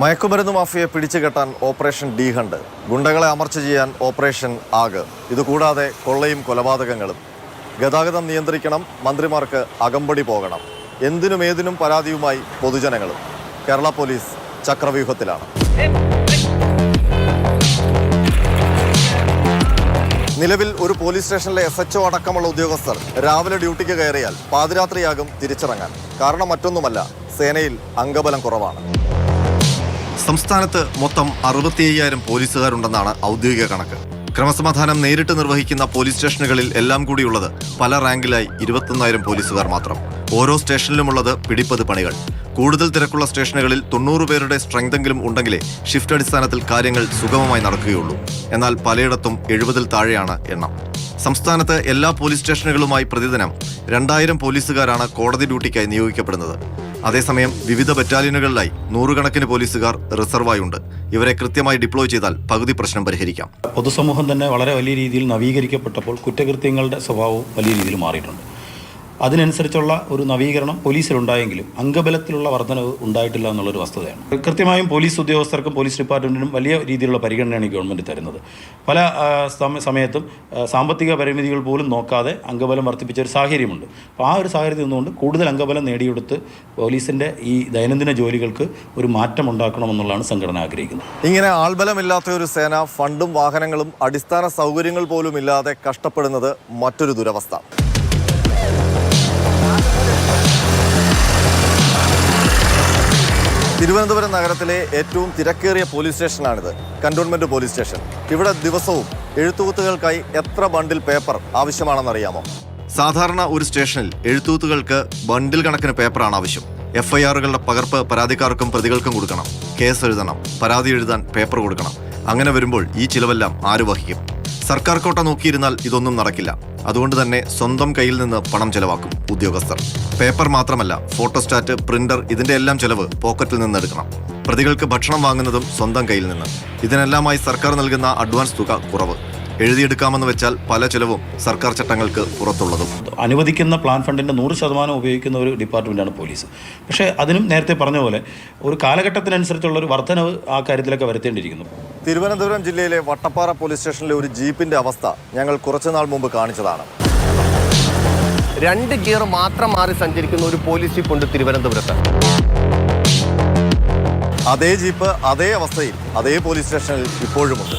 മയക്കുമരുന്ന് മാഫിയെ പിടിച്ചുകെട്ടാൻ ഓപ്പറേഷൻ ഡി ഹണ്ട്. ഗുണ്ടകളെ അമർച്ച ചെയ്യാൻ ഓപ്പറേഷൻ ആഗ്. ഇതുകൂടാതെ കൊള്ളയും കൊലപാതകങ്ങളും. ഗതാഗതം നിയന്ത്രിക്കണം മന്ത്രിമാർക്ക് അകമ്പടി പോകണം. എന്തിനും ഏതിനും പരാതിയുമായി പൊതുജനങ്ങളും. കേരള പോലീസ് ചക്രവ്യൂഹത്തിലാണ്. നിലവിൽ ഒരു പോലീസ് സ്റ്റേഷനിലെ എസ് എച്ച് അടക്കമുള്ള ഉദ്യോഗസ്ഥർ രാവിലെ ഡ്യൂട്ടിക്ക് കയറിയാൽ പാതിരാത്രിയാകും തിരിച്ചിറങ്ങാൻ. കാരണം മറ്റൊന്നുമല്ല സേനയിൽ അംഗബലം കുറവാണ്. സംസ്ഥാനത്ത് മൊത്തം അറുപത്തി അയ്യായിരം പോലീസുകാരുണ്ടെന്നാണ് ഔദ്യോഗിക കണക്ക്. ക്രമസമാധാനം നേരിട്ട് നിർവഹിക്കുന്ന പോലീസ് സ്റ്റേഷനുകളിൽ എല്ലാം കൂടിയുള്ളത് പല റാങ്കിലായി ഇരുപത്തൊന്നായിരം പോലീസുകാർ മാത്രം. ഓരോ സ്റ്റേഷനിലുമുള്ളത് പിടിപ്പത് പണികൾ. കൂടുതൽ തിരക്കുള്ള സ്റ്റേഷനുകളിൽ തൊണ്ണൂറ് പേരുടെ സ്ട്രെങ്തെങ്കിലും ഉണ്ടെങ്കിലേ ഷിഫ്റ്റ് അടിസ്ഥാനത്തിൽ കാര്യങ്ങൾ സുഗമമായി നടക്കുകയുള്ളൂ. എന്നാൽ പലയിടത്തും എഴുപതിൽ താഴെയാണ് എണ്ണം. സംസ്ഥാനത്ത് എല്ലാ പോലീസ് സ്റ്റേഷനുകളുമായി പ്രതിദിനം രണ്ടായിരം പോലീസുകാരാണ് കോടതി ഡ്യൂട്ടിക്കായി നിയോഗിക്കപ്പെടുന്നത്. അതേസമയം വിവിധ ബറ്റാലിയനുകളിലായി നൂറുകണക്കിന് പോലീസുകാർ റിസർവായുണ്ട്. ഇവരെ കൃത്യമായി ഡിപ്ലോയ് ചെയ്താൽ പകുതി പ്രശ്നം പരിഹരിക്കാം. പൊതുസമൂഹം തന്നെ വളരെ വലിയ രീതിയിൽ നവീകരിക്കപ്പെട്ടപ്പോൾ കുറ്റകൃത്യങ്ങളുടെ സ്വഭാവവും വലിയ രീതിയിൽ മാറിയിട്ടുണ്ട്. അതിനനുസരിച്ചുള്ള ഒരു നവീകരണം പോലീസിലുണ്ടായെങ്കിലും അംഗബലത്തിലുള്ള വർധനവ് ഉണ്ടായിട്ടില്ല എന്നുള്ളൊരു വസ്തുതയാണ്. കൃത്യമായും പോലീസ് ഉദ്യോഗസ്ഥർക്കും പോലീസ് ഡിപ്പാർട്ട്മെന്റിനും വലിയ രീതിയിലുള്ള പരിഗണനയാണ് ഈ ഗവൺമെന്റ് തരുന്നത്. പല സമയത്തും സാമ്പത്തിക പരിമിതികൾ പോലും നോക്കാതെ അംഗബലം വർദ്ധിപ്പിച്ച ഒരു സാഹചര്യമുണ്ട്. അപ്പോൾ ആ ഒരു സാഹചര്യത്തിൽ നിന്നുകൊണ്ട് കൂടുതൽ അംഗബലം നേടിയെടുത്ത് പോലീസിന്റെ ഈ ദൈനംദിന ജോലികൾക്ക് ഒരു മാറ്റം ഉണ്ടാക്കണമെന്നുള്ളതാണ് സംഘടന ആഗ്രഹിക്കുന്നത്. ഇങ്ങനെ ആൾബലമില്ലാത്ത ഒരു സേന ഫണ്ടും വാഹനങ്ങളും അടിസ്ഥാന സൗകര്യങ്ങൾ പോലും ഇല്ലാതെ കഷ്ടപ്പെടുന്നത് മറ്റൊരു ദുരവസ്ഥ. തിരുവനന്തപുരം നഗരത്തിലെ ഏറ്റവും തിരക്കേറിയ പോലീസ് സ്റ്റേഷനാണിത്. Cantonment police station. ഇവിടെ ദിവസവും എഴുത്തുകൂത്തുകൾക്കായി എത്ര ബണ്ടിൽ പേപ്പർ ആവശ്യമാണെന്നറിയാമോ? സാധാരണ ഒരു സ്റ്റേഷനിൽ എഴുത്തുകുത്തുകൾക്ക് ബണ്ടിൽ കണക്കിന് പേപ്പറാണ് ആവശ്യം. എഫ്ഐആറുകളുടെ പകർപ്പ് പരാതിക്കാർക്കും പ്രതികൾക്കും കൊടുക്കണം. കേസ് എഴുതണം. പരാതി എഴുതാൻ പേപ്പർ കൊടുക്കണം. അങ്ങനെ വരുമ്പോൾ ഈ ചിലവെല്ലാം ആര് വഹിക്കും? സർക്കാർ കോട്ട നോക്കിയിരുന്നാൽ ഇതൊന്നും നടക്കില്ല. അതുകൊണ്ട് തന്നെ സ്വന്തം കയ്യിൽ നിന്ന് പണം ചെലവാക്കും ഉദ്യോഗസ്ഥർ. പേപ്പർ മാത്രമല്ല ഫോട്ടോസ്റ്റാറ്റ് പ്രിന്റർ ഇതിന്റെ എല്ലാം ചെലവ് പോക്കറ്റിൽ നിന്ന് എടുക്കണം. പ്രതികൾക്ക് ഭക്ഷണം വാങ്ങുന്നതും സ്വന്തം കയ്യിൽ നിന്ന്. ഇതിനെല്ലാമായി സർക്കാർ നൽകുന്ന അഡ്വാൻസ് തുക കുറവ്. എഴുതിയെടുക്കാമെന്ന് വെച്ചാൽ പല ചെലവും സർക്കാർ ചട്ടങ്ങൾക്ക് പുറത്തുള്ളതും. അനുവദിക്കുന്ന പ്ലാൻ ഫണ്ടിന്റെ നൂറ് ശതമാനം ഉപയോഗിക്കുന്ന ഒരു ഡിപ്പാർട്ട്മെന്റാണ് പോലീസ്. പക്ഷേ അതിനും നേരത്തെ പറഞ്ഞ പോലെ ഒരു കാലഘട്ടത്തിനനുസരിച്ചുള്ള ഒരു വർധനവ് ആ കാര്യത്തിലൊക്കെ വരുത്തേണ്ടിയിരിക്കുന്നു. തിരുവനന്തപുരം ജില്ലയിലെ വട്ടപ്പാറ പോലീസ് സ്റ്റേഷനിലെ ഒരു ജീപ്പിന്റെ അവസ്ഥ ഞങ്ങൾ കുറച്ചുനാൾ മുമ്പ് കാണിച്ചതാണ്. രണ്ട് ഗിയർ മാത്രം മാറി സഞ്ചരിക്കുന്ന ഒരു പോലീസ് ജീപ്പ് ഉണ്ട് തിരുവനന്തപുരത്ത്. അതേ ജീപ്പ് അതേ അവസ്ഥയിൽ അതേ പോലീസ് സ്റ്റേഷനിൽ ഇപ്പോഴുമുണ്ട്.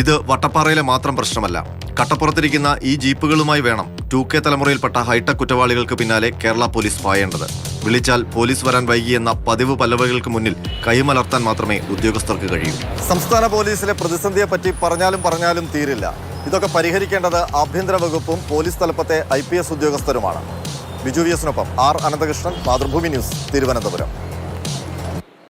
ഇത് വട്ടപ്പാറയിലെ മാത്രം പ്രശ്നമല്ല. കട്ടപ്പുറത്തിരിക്കുന്ന ഈ ജീപ്പുകളുമായി വേണം ടു കെ തലമുറയിൽപ്പെട്ട ഹൈടെക് കുറ്റവാളികൾക്ക് പിന്നാലെ കേരള പോലീസ് പായേണ്ടത്. വിളിച്ചാൽ പോലീസ് വരാൻ വൈകിയെന്ന പതിവ് പല്ലവകൾക്ക് മുന്നിൽ കൈമലർത്താൻ മാത്രമേ ഉദ്യോഗസ്ഥർക്ക് കഴിയൂ. സംസ്ഥാന പോലീസിലെ പ്രതിസന്ധിയെ പറ്റി പറഞ്ഞാലും പറഞ്ഞാലും തീരില്ല. ഇതൊക്കെ പരിഹരിക്കേണ്ടത് ആഭ്യന്തര വകുപ്പും പോലീസ് തലപ്പത്തെ ഐ പി എസ് ഉദ്യോഗസ്ഥരുമാണ്. ബിജു വി എസിനൊപ്പം ആർ അനന്തകൃഷ്ണൻ മാതൃഭൂമി ന്യൂസ് തിരുവനന്തപുരം.